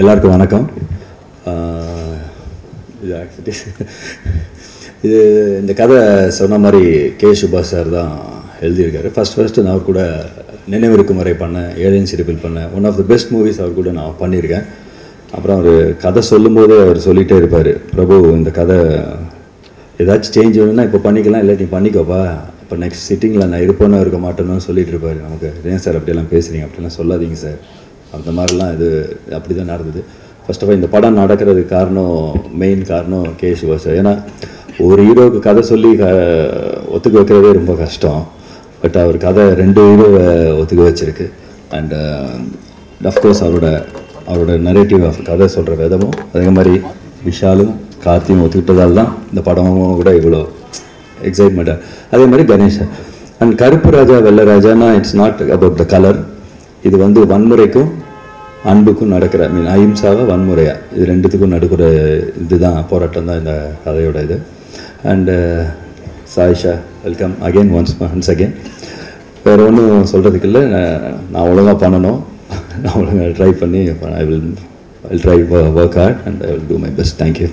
எல்லாருக்கும் வணக்கம். இது ஆக்சுவலி இது இந்த கதை சொன்ன மாதிரி கே சுபாஷ் சார் தான் எழுதியிருக்காரு. ஃபர்ஸ்ட் ஃபஸ்ட்டு நான் அவர் கூட நினைவிருக்கும் வரை பண்ணேன். ஏலியன் சிரிப்பில் பண்ணேன். One of the best movies அவர் கூட நான் பண்ணியிருக்கேன். அப்புறம் அவர் கதை சொல்லும்போது அவர் சொல்லிகிட்டே இருப்பார். பிரபு இந்த கதை ஏதாச்சும் சேஞ்ச் வேணும்னா இப்போ பண்ணிக்கலாம். இல்லை நீ பண்ணிக்கோப்பா. இப்போ நெக்ஸ்ட் சிட்டிங்கில் நான் இருப்பேனோ இருக்க மாட்டேன்னு சொல்லிட்டு இருப்பார். நமக்கு ஏன் சார் அப்படியெல்லாம் பேசுகிறீங்க அப்படிலாம் சொல்லாதீங்க சார். அந்த மாதிரிலாம் இது அப்படி தான் நடந்தது. ஃபர்ஸ்ட் ஆஃப் ஆல் இந்த படம் நடக்கிறதுக்கு காரணம் மெயின் காரணம் கே சிவா சார் ஏன்னா ஒரு ஹீரோவுக்கு கதை சொல்லி க ஒத்துக்க வைக்கிறதே ரொம்ப கஷ்டம். பட் அவர் கதை ரெண்டு ஹீரோவை ஒத்துக்க வச்சிருக்கு. அண்ட் அஃப்கோர்ஸ் அவரோட அவரோட நரேட்டிவ் ஆஃப் கதை சொல்கிற விதமும் அதே மாதிரி விஷாலும் கார்த்தியும் ஒத்துக்கிட்டதால் தான் இந்த படமும் கூட இவ்வளோ எக்ஸைட்மெண்ட்டாக அதே மாதிரி Ganesh. And Karuppu Raja வெள்ளராஜானா it's not about the colour இது வந்து வன்முறைக்கும் அன்புக்கும் நடக்கிற மீன் அஹிம்சாவை வன்முறையாக இது ரெண்டுத்துக்கும் நடக்கிற இதுதான் போராட்டம் தான் இந்த கதையோட இது. And uh, Sayyeshaa welcome again once once again வேறு ஒன்றும் சொல்கிறதுக்கு இல்லை. நான் ஒழுங்காக பண்ணணும். நான் ஒழுங்காக ட்ரை பண்ணி I will I try work hard and I will do my best thank you